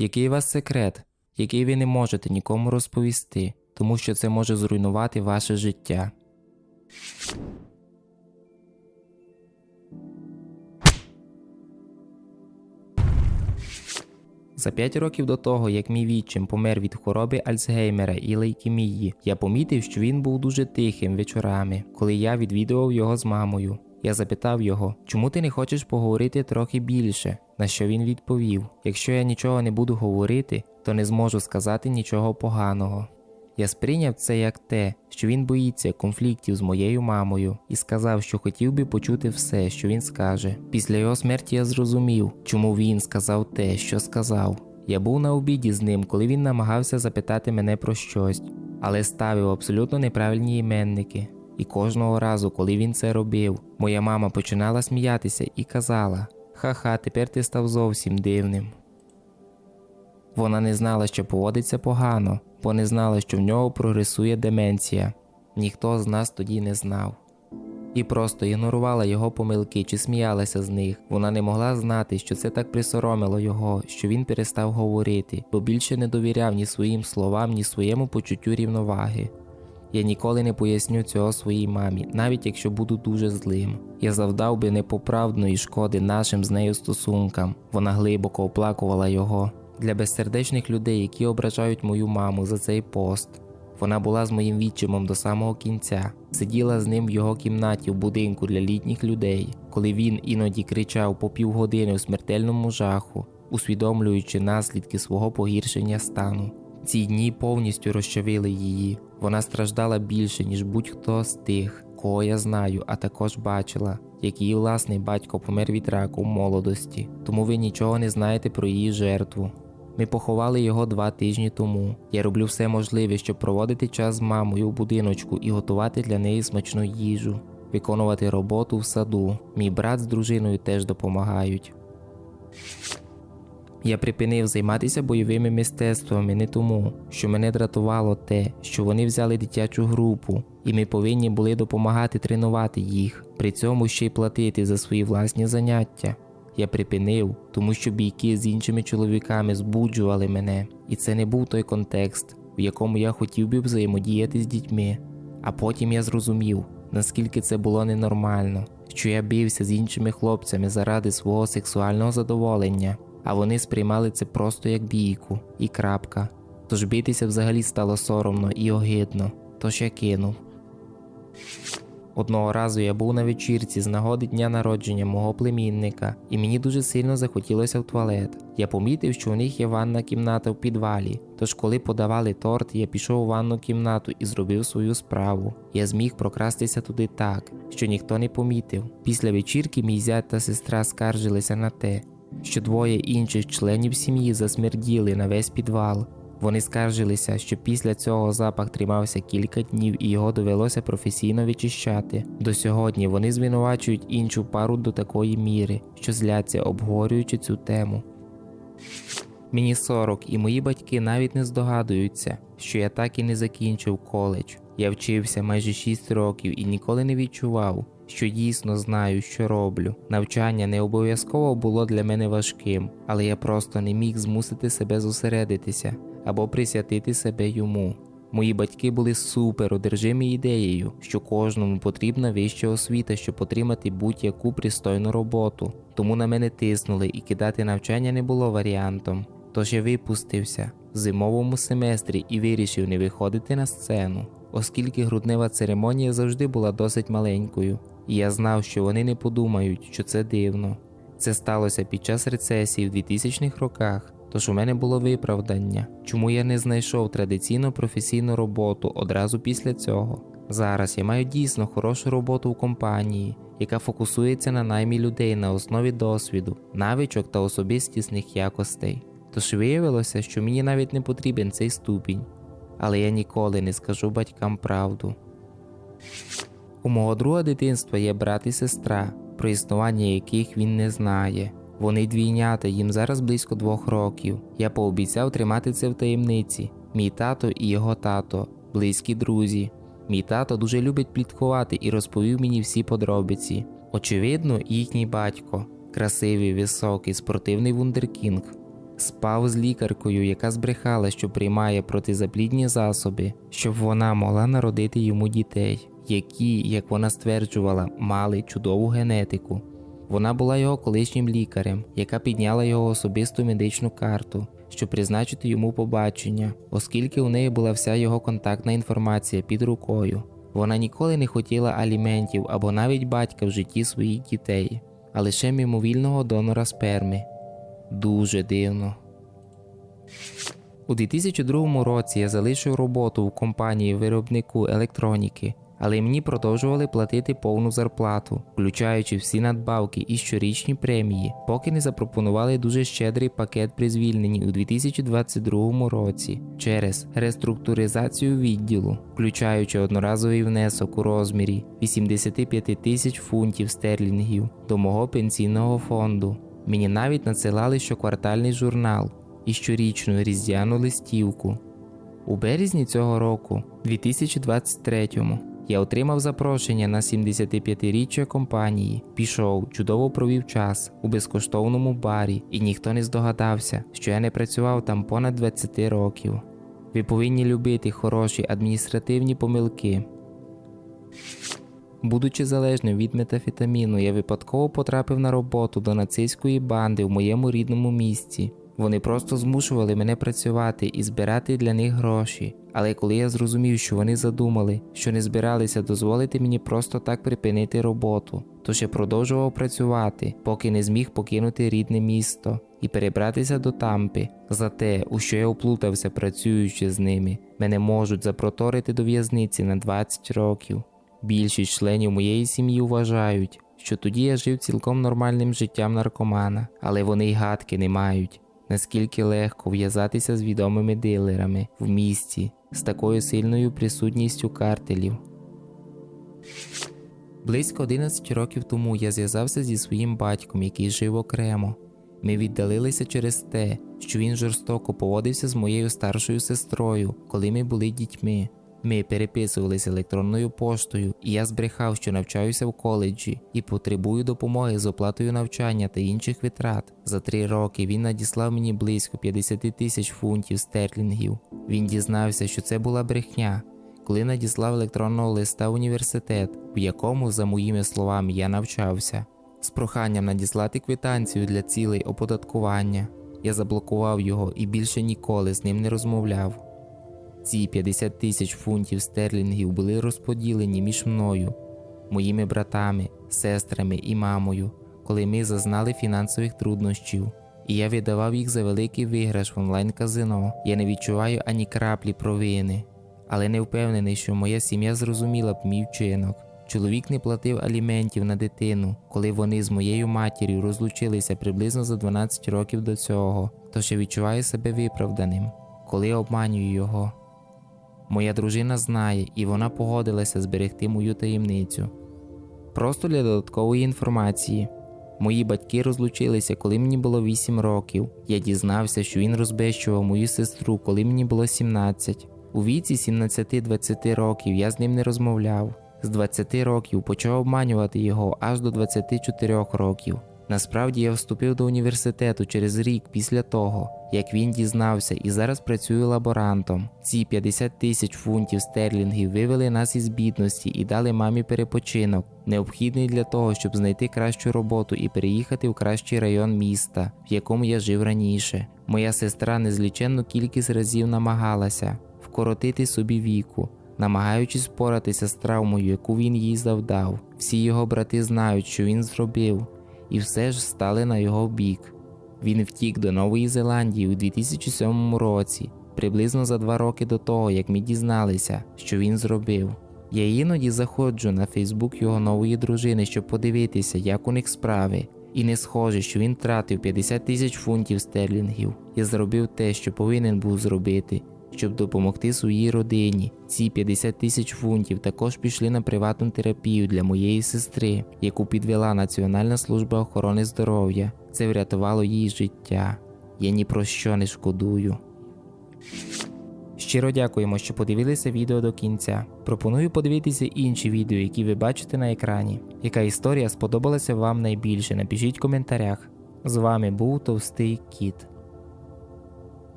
Який у вас секрет, який ви не можете нікому розповісти, тому що це може зруйнувати ваше життя. За п'ять років до того, як мій відчим помер від хвороби Альцгеймера і лейкемії, я помітив, що він був дуже тихим вечорами, коли я відвідував його з мамою. Я запитав його, чому ти не хочеш поговорити трохи більше? На що він відповів: якщо я нічого не буду говорити, то не зможу сказати нічого поганого. Я сприйняв це як те, що він боїться конфліктів з моєю мамою, і сказав, що хотів би почути все, що він скаже. Після його смерті я зрозумів, чому він сказав те, що сказав. Я був на обіді з ним, коли він намагався запитати мене про щось, але ставив абсолютно неправильні іменники. І кожного разу, коли він це робив, моя мама починала сміятися і казала: Ха-ха, тепер ти став зовсім дивним. Вона не знала, що поводиться погано, бо не знала, що в нього прогресує деменція. Ніхто з нас тоді не знав. І просто ігнорувала його помилки чи сміялася з них. Вона не могла знати, що це так присоромило його, що він перестав говорити, бо більше не довіряв ні своїм словам, ні своєму почуттю рівноваги. Я ніколи не поясню цього своїй мамі, навіть якщо буду дуже злим. Я завдав би непоправдної шкоди нашим з нею стосункам. Вона глибоко оплакувала його. Для безсердечних людей, які ображають мою маму за цей пост. Вона була з моїм відчимом до самого кінця, сиділа з ним в його кімнаті в будинку для літніх людей, коли він іноді кричав по півгодини у смертельному жаху, усвідомлюючи наслідки свого погіршення стану. Ці дні повністю розчавили її. Вона страждала більше, ніж будь-хто з тих, кого я знаю, а також бачила, як її власний батько помер від раку в молодості, тому ви нічого не знаєте про її жертву. Ми поховали його два тижні тому. Я роблю все можливе, щоб проводити час з мамою у будиночку і готувати для неї смачну їжу, виконувати роботу в саду. Мій брат з дружиною теж допомагають. Я припинив займатися бойовими мистецтвами не тому, що мене дратувало те, що вони взяли дитячу групу, і ми повинні були допомагати тренувати їх, при цьому ще й платити за свої власні заняття. Я припинив, тому що бійки з іншими чоловіками збуджували мене, і це не був той контекст, в якому я хотів би взаємодіяти з дітьми. А потім я зрозумів, наскільки це було ненормально, що я бився з іншими хлопцями заради свого сексуального задоволення, а вони сприймали це просто як бійку і крапка. Тож битися взагалі стало соромно і огидно, тож я кинув. Одного разу я був на вечірці з нагоди дня народження мого племінника, і мені дуже сильно захотілося в туалет. Я помітив, що у них є ванна кімната в підвалі. Тож, коли подавали торт, я пішов у ванну кімнату і зробив свою справу. Я зміг прокрастися туди так, що ніхто не помітив. Після вечірки мій зять та сестра скаржилися на те, що двоє інших членів сім'ї засмерділи на весь підвал. Вони скаржилися, що після цього запах тримався кілька днів і його довелося професійно вичищати. До сьогодні вони звинувачують іншу пару до такої міри, що зляться, обговорюючи цю тему. Мені 40, і мої батьки навіть не здогадуються, що я так і не закінчив коледж. Я вчився майже 6 років і ніколи не відчував, що дійсно знаю, що роблю. Навчання не обов'язково було для мене важким, але я просто не міг змусити себе зосередитися або присвятити себе йому. Мої батьки були супер одержимі ідеєю, що кожному потрібна вища освіта, щоб отримати будь-яку пристойну роботу. Тому на мене тиснули і кидати навчання не було варіантом. Тож я випустився в зимовому семестрі і вирішив не виходити на сцену, оскільки груднева церемонія завжди була досить маленькою, і я знав, що вони не подумають, що це дивно. Це сталося під час рецесії в 2000-х роках. Тож у мене було виправдання, чому я не знайшов традиційну професійну роботу одразу після цього. Зараз я маю дійсно хорошу роботу в компанії, яка фокусується на наймі людей на основі досвіду, навичок та особистісних якостей. Тож виявилося, що мені навіть не потрібен цей ступінь, але я ніколи не скажу батькам правду. У мого друга дитинства є брат і сестра, про існування яких він не знає. Вони двійнята, їм зараз близько двох років. Я пообіцяв тримати це в таємниці. Мій тато і його тато, близькі друзі. Мій тато дуже любить пліткувати і розповів мені всі подробиці. Очевидно, їхній батько, красивий, високий, спортивний вундеркінг. спав з лікаркою, яка збрехала, що приймає протизаплідні засоби, щоб вона могла народити йому дітей, які, як вона стверджувала, мали чудову генетику. Вона була його колишнім лікарем, яка підняла його особисту медичну карту, щоб призначити йому побачення, оскільки у неї була вся його контактна інформація під рукою. Вона ніколи не хотіла аліментів або навіть батька в житті своїх дітей, а лише мимовільного донора сперми. Дуже дивно. У 2002 році я залишив роботу в компанії виробнику електроніки, але мені продовжували платити повну зарплату, включаючи всі надбавки і щорічні премії, поки не запропонували дуже щедрий пакет при звільненні у 2022 році через реструктуризацію відділу, включаючи одноразовий внесок у розмірі 85 тисяч фунтів стерлінгів до мого пенсійного фонду. Мені навіть надсилали щоквартальний журнал і щорічну різдвяну листівку. У березні цього року, 2023-му, я отримав запрошення на 75-річчя компанії, пішов, чудово провів час у безкоштовному барі, і ніхто не здогадався, що я не працював там понад 20 років. Ви повинні любити хороші адміністративні помилки. Будучи залежним від метафетаміну, я випадково потрапив на роботу до нацистської банди в моєму рідному місті. Вони просто змушували мене працювати і збирати для них гроші. Але коли я зрозумів, що вони задумали, що не збиралися дозволити мені просто так припинити роботу, то ще продовжував працювати, поки не зміг покинути рідне місто і перебратися до тампи. За те, у що я оплутався, працюючи з ними, мене можуть запроторити до в'язниці на 20 років. Більшість членів моєї сім'ї вважають, що тоді я жив цілком нормальним життям наркомана, але вони й гадки не мають. Наскільки легко в'язатися з відомими дилерами в місті з такою сильною присутністю картелів. Близько 11 років тому я зв'язався зі своїм батьком, який жив окремо. Ми віддалилися через те, що він жорстоко поводився з моєю старшою сестрою, коли ми були дітьми. Ми переписувалися електронною поштою, і я збрехав, що навчаюся в коледжі і потребую допомоги з оплатою навчання та інших витрат. За три роки він надіслав мені близько 50 тисяч фунтів стерлінгів. Він дізнався, що це була брехня, коли надіслав електронного листа в університет, в якому, за моїми словами, я навчався, з проханням надіслати квитанцію для цілей оподаткування. Я заблокував його і більше ніколи з ним не розмовляв. Ці 50 тисяч фунтів стерлінгів були розподілені між мною, моїми братами, сестрами і мамою, коли ми зазнали фінансових труднощів, і я віддавав їх за великий виграш в онлайн-казино. Я не відчуваю ані краплі провини, але не впевнений, що моя сім'я зрозуміла б мій вчинок. Чоловік не платив аліментів на дитину, коли вони з моєю матір'ю розлучилися приблизно за 12 років до цього, тож я відчуваю себе виправданим, коли обманюю його. Моя дружина знає, і вона погодилася зберегти мою таємницю. Просто для додаткової інформації. Мої батьки розлучилися, коли мені було 8 років. Я дізнався, що він розбещував мою сестру, коли мені було 17. У віці 17-20 років я з ним не розмовляв. З 20 років почав обманювати його аж до 24 років. Насправді я вступив до університету через рік після того, як він дізнався і зараз працюю лаборантом. Ці 50 тисяч фунтів стерлінгів вивели нас із бідності і дали мамі перепочинок, необхідний для того, щоб знайти кращу роботу і переїхати в кращий район міста, в якому я жив раніше. Моя сестра незліченну кількість разів намагалася вкоротити собі віку. Намагаючись впоратися з травмою, яку він їй завдав, всі його брати знають, що він зробив, і все ж стали на його бік. Він втік до Нової Зеландії у 2007 році, приблизно за два роки до того, як ми дізналися, що він зробив. Я іноді заходжу на Фейсбук його нової дружини, щоб подивитися, як у них справи, і не схоже, що він тратив 50 тисяч фунтів стерлінгів. Я зробив те, що повинен був зробити, щоб допомогти своїй родині. Ці 50 тисяч фунтів також пішли на приватну терапію для моєї сестри, яку підвела Національна служба охорони здоров'я. Це врятувало їй життя. Я ні про що не шкодую. Щиро дякуємо, що подивилися відео до кінця. Пропоную подивитися інші відео, які ви бачите на екрані. Яка історія сподобалася вам найбільше? Напишіть в коментарях. З вами був Товстий Кіт.